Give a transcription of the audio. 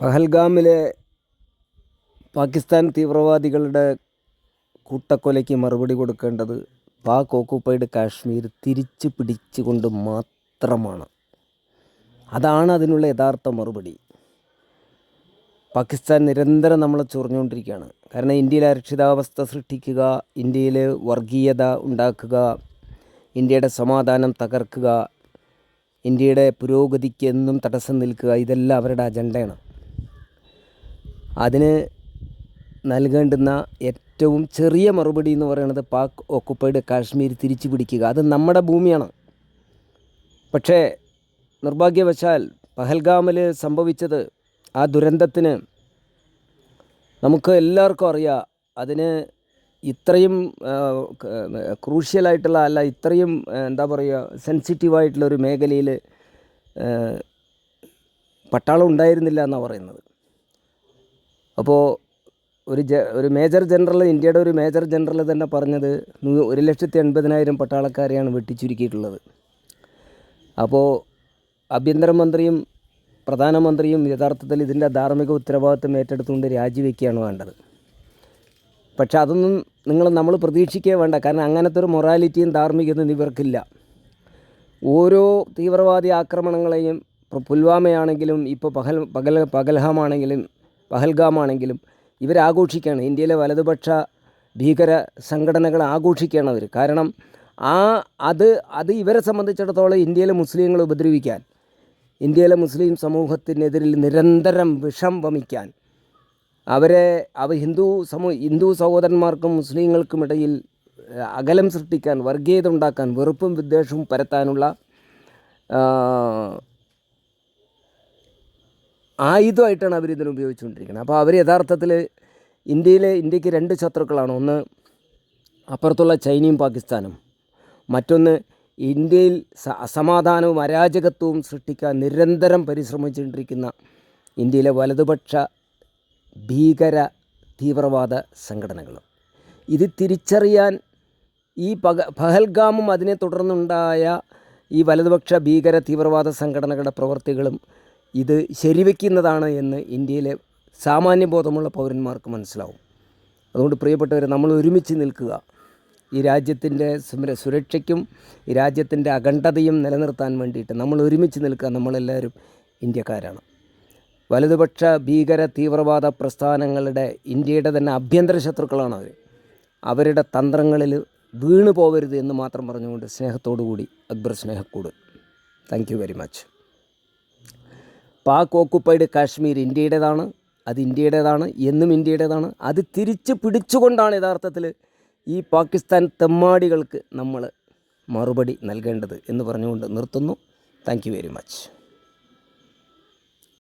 പഹൽഗാമിലെ പാകിസ്ഥാൻ തീവ്രവാദികളുടെ കൂട്ടക്കൊലയ്ക്ക് മറുപടി കൊടുക്കേണ്ടത് പാക് ഓക്കുപ്പൈഡ് കാശ്മീർ തിരിച്ചു പിടിച്ചുകൊണ്ട് മാത്രമാണ്. അതാണ് അതിനുള്ള യഥാർത്ഥ മറുപടി. പാകിസ്ഥാൻ നിരന്തരം നമ്മളെ ചൊറിഞ്ഞുകൊണ്ടിരിക്കുകയാണ്. കാരണം ഇന്ത്യയിൽ അരക്ഷിതാവസ്ഥ സൃഷ്ടിക്കുക ഇന്ത്യയിൽ വർഗീയത ഉണ്ടാക്കുക ഇന്ത്യയുടെ സമാധാനം തകർക്കുക ഇന്ത്യയുടെ പുരോഗതിക്ക് എന്നും തടസ്സം നിൽക്കുക ഇതെല്ലാം അവരുടെ അജണ്ടയാണ്. അതിന് നൽകേണ്ടുന്ന ഏറ്റവും ചെറിയ മറുപടി എന്ന് പറയുന്നത് പാക് ഓക്കുപ്പൈഡ് കാശ്മീർ തിരിച്ചു പിടിക്കുക. അത് നമ്മുടെ ഭൂമിയാണ്. പക്ഷേ നിർഭാഗ്യവശാൽ പഹൽഗാമിൽ സംഭവിച്ചത് ആ ദുരന്തത്തിന് നമുക്ക് എല്ലാവർക്കും അറിയാം. അതിന് ഇത്രയും ക്രൂഷ്യലായിട്ടുള്ള അല്ല ഇത്രയും എന്താ പറയുക സെൻസിറ്റീവായിട്ടുള്ള ഒരു മേഖലയിൽ പട്ടാളം ഉണ്ടായിരുന്നില്ല എന്നാണ് പറയുന്നത്. അപ്പോൾ ഒരു ജ ഒരു മേജർ ജനറൽ ഇന്ത്യയുടെ ഒരു മേജർ ജനറൽ തന്നെ പറഞ്ഞത് ഒരു ലക്ഷത്തി എൺപതിനായിരം പട്ടാളക്കാരെയാണ് വെട്ടിച്ചുരുക്കിയിട്ടുള്ളത്. അപ്പോൾ ആഭ്യന്തരമന്ത്രിയും പ്രധാനമന്ത്രിയും യഥാർത്ഥത്തിൽ ഇതിന്റെ ധാർമ്മിക ഉത്തരവാദിത്വം ഏറ്റെടുത്തുകൊണ്ട് രാജിവെക്കുകയാണ് വേണ്ടത്. പക്ഷെ അതൊന്നും നിങ്ങൾ നമ്മൾ പ്രതീക്ഷിക്കേ വേണ്ട. കാരണം അങ്ങനത്തെ ഒരു മൊറാലിറ്റിയും ധാർമ്മികതയും ഇവർക്കില്ല. ഓരോ തീവ്രവാദി ആക്രമണങ്ങളെയും ഇപ്പോൾ പുൽവാമയാണെങ്കിലും ഇപ്പോൾ പഹൽ പകൽ പകൽഹാമാണെങ്കിലും പഹൽഗാമാണെങ്കിലും ഇവരാഘോഷിക്കുകയാണ്. ഇന്ത്യയിലെ വലതുപക്ഷ ഭീകര സംഘടനകൾ ആഘോഷിക്കുകയാണ് അവർ കാരണം ആ അത് അത് ഇവരെ സംബന്ധിച്ചിടത്തോളം ഇന്ത്യയിലെ മുസ്ലിങ്ങളെ ഉപദ്രവിക്കാൻ ഇന്ത്യയിലെ മുസ്ലിം സമൂഹത്തിനെതിരിൽ നിരന്തരം വിഷം വമിക്കാൻ അവരെ അവ ഹിന്ദു സമൂഹ ഹിന്ദു സഹോദരന്മാർക്കും മുസ്ലിങ്ങൾക്കും ഇടയിൽ അകലം സൃഷ്ടിക്കാൻ വർഗീയത ഉണ്ടാക്കാൻ വെറുപ്പും വിദ്വേഷവും പരത്താനുള്ള ആയുധമായിട്ടാണ് അവർ ഇതിൽ ഉപയോഗിച്ചുകൊണ്ടിരിക്കുന്നത്. അപ്പോൾ അവർ യഥാർത്ഥത്തിൽ ഇന്ത്യയിലെ ഇന്ത്യയ്ക്ക് രണ്ട് ശത്രുക്കളാണ്. ഒന്ന് അപ്പുറത്തുള്ള ചൈനയും പാകിസ്ഥാനും. മറ്റൊന്ന് ഇന്ത്യയിൽ അസമാധാനവും അരാജകത്വവും സൃഷ്ടിക്കാൻ നിരന്തരം പരിശ്രമിച്ചുകൊണ്ടിരിക്കുന്ന ഇന്ത്യയിലെ വലതുപക്ഷ ഭീകര തീവ്രവാദ സംഘടനകളും ഇത് തിരിച്ചറിയാൻ ഈ പക പഹൽഗാമും അതിനെ തുടർന്നുണ്ടായ ഈ വലതുപക്ഷ ഭീകര തീവ്രവാദ സംഘടനകളുടെ പ്രവർത്തികളും ഇത് ശരിവെക്കുന്നതാണ് എന്ന് ഇന്ത്യയിലെ സാമാന്യബോധമുള്ള പൗരന്മാർക്ക് മനസ്സിലാവും. അതുകൊണ്ട് പ്രിയപ്പെട്ടവരെ നമ്മൾ ഒരുമിച്ച് നിൽക്കുക. ഈ രാജ്യത്തിന്റെ സുര സുരക്ഷയ്ക്കും ഈ രാജ്യത്തിന്റെ അഖണ്ഡതയും നിലനിർത്താൻ വേണ്ടിയിട്ട് നമ്മൾ ഒരുമിച്ച് നിൽക്കുക. നമ്മളെല്ലാവരും ഇന്ത്യക്കാരാണ്. വലതുപക്ഷ ഭീകര തീവ്രവാദ പ്രസ്ഥാനങ്ങളുടെ ഇന്ത്യയുടെ തന്നെ ആഭ്യന്തര ശത്രുക്കളാണ് അവർ അവരുടെ തന്ത്രങ്ങളിൽ വീണു പോകരുത് എന്ന് മാത്രം പറഞ്ഞുകൊണ്ട് സ്നേഹത്തോടു കൂടി Akbar Snehakkoodu. Thank you very much Pak occupied Kashmir ഇന്ത്യയുടേതാണ് അത് ഇന്ത്യയുടേതാണ് എന്നും ഇന്ത്യയുടേതാണ്. അത് തിരിച്ച് പിടിച്ചുകൊണ്ടാണ് യഥാർത്ഥത്തിൽ ഈ പാകിസ്ഥാൻ തെമ്മാടികൾക്ക് നമ്മൾ മറുപടി നൽകേണ്ടത് എന്ന് പറഞ്ഞുകൊണ്ട് നിർത്തുന്നു. Thank very much